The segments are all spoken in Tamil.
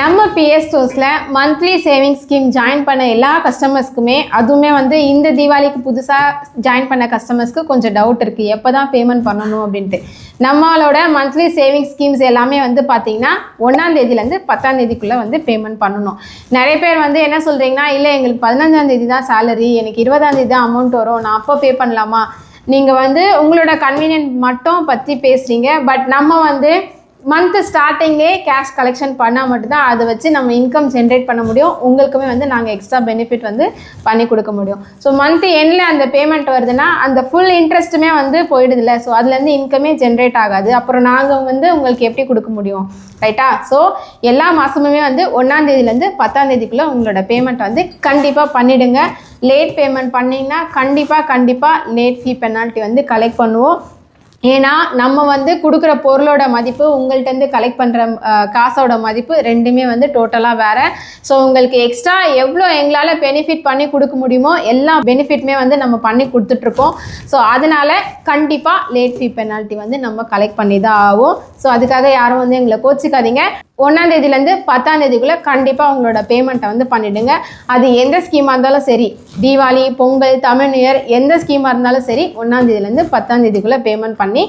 நம்ம பிஎஸ் ஸ்டோர்ஸில் மந்த்லி சேவிங் ஸ்கீம் ஜாயின் பண்ண எல்லா கஸ்டமர்ஸ்க்குமே அதுவுமே வந்து இந்த தீபாவளிக்கு புதுசாக ஜாயின் பண்ண கஸ்டமர்ஸ்க்கு கொஞ்சம் டவுட் இருக்குது எப்போ தான் பேமெண்ட் பண்ணணும் அப்படின்ட்டு. நம்மளோட மந்த்லி சேவிங் ஸ்கீம்ஸ் எல்லாமே வந்து பார்த்தீங்கன்னா ஒன்றாம் தேதியிலேருந்து பத்தாம் தேதிக்குள்ளே வந்து பேமெண்ட் பண்ணணும். நிறைய பேர் வந்து என்ன சொல்கிறீங்கன்னா இல்லை எங்களுக்கு பதினஞ்சாம் தேதி தான் சேலரி எனக்கு இருபதாம் தேதி தான் அமௌண்ட் வரும். நான் அப்போ பே பண்ணலாமா? நீங்கள் வந்து உங்களோட கன்வீனியன்ட் மட்டும் பற்றி பேசுகிறீங்க பட் நம்ம வந்து மந்த் ஸ்டார்டிங்லேயே கேஷ் கலெக்ஷன் பண்ணால் மட்டும்தான் அதை வச்சு நம்ம இன்கம் ஜென்ரேட் பண்ண முடியும். உங்களுக்குமே வந்து நாங்கள் எக்ஸ்ட்ரா பெனிஃபிட் வந்து பண்ணி கொடுக்க முடியும். ஸோ மந்த் எண்டில் அந்த பேமெண்ட் வருதுன்னா அந்த ஃபுல் இன்ட்ரெஸ்ட்டுமே வந்து போயிடுதுல்ல. ஸோ அதுலேருந்து இன்கமே ஜென்ரேட் ஆகாது. அப்புறம் நாங்கள் வந்து உங்களுக்கு எப்படி கொடுக்க முடியும்? ரைட்டா ஸோ எல்லா மாதமுமே வந்து ஒன்றாந்தேதியிலேருந்து பத்தாந்தேதிக்குள்ளே உங்களோட பேமெண்ட் வந்து கண்டிப்பாக பண்ணிவிடுங்க லேட் பேமெண்ட் பண்ணிங்கன்னா கண்டிப்பாக கண்டிப்பாக லேட் ஃபீ பெனால்ட்டி வந்து கலெக்ட் பண்ணுவோம். ஏன்னா நம்ம வந்து கொடுக்குற பொருளோட மதிப்பு உங்கள்கிட்டருந்து கலெக்ட் பண்ணுற காசோட மதிப்பு ரெண்டுமே வந்து டோட்டலாக வேறு. ஸோ உங்களுக்கு எக்ஸ்ட்ரா எவ்வளோ எங்களால் பெனிஃபிட் பண்ணி கொடுக்க முடியுமோ எல்லா பெனிஃபிட்டுமே வந்து நம்ம பண்ணி கொடுத்துட்ருக்கோம். ஸோ அதனால் கண்டிப்பாக லேட் ஃபீ பெனால்ட்டி வந்து நம்ம கலெக்ட் பண்ணி தான் ஆகும் ஸோ அதுக்காக யாரும் வந்து எங்களை கோச்சிக்காதீங்க. ஒன்றாம் தேதியிலேருந்து பத்தாம் தேதிக்குள்ளே கண்டிப்பாக உங்களோட பேமெண்ட்டை வந்து பண்ணிவிடுங்க அது எந்த ஸ்கீமாக இருந்தாலும் சரி தீபாவளி பொங்கல் தமிழ் நியூ இயர் எந்த ஸ்கீமாக இருந்தாலும் சரி ஒன்றாம் தேதியிலேருந்து பத்தாம் தேதிக்குள்ளே பேமெண்ட் பண்ணி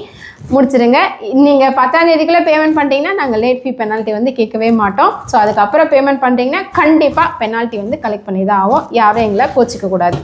முடிச்சிடுங்க நீங்கள் பத்தாம் தேதிக்குள்ளே பேமெண்ட் பண்ணிட்டீங்கன்னா நாங்கள் லேட் ஃபீ பெனால்ட்டி வந்து கேட்கவே மாட்டோம். ஸோ அதுக்கப்புறம் பேமெண்ட் பண்ணிட்டீங்கன்னா கண்டிப்பாக பெனால்ட்டி வந்து கலெக்ட் பண்ணி தான் ஆகும். யாரும் எங்களை கோச்சிக்க கூடாது.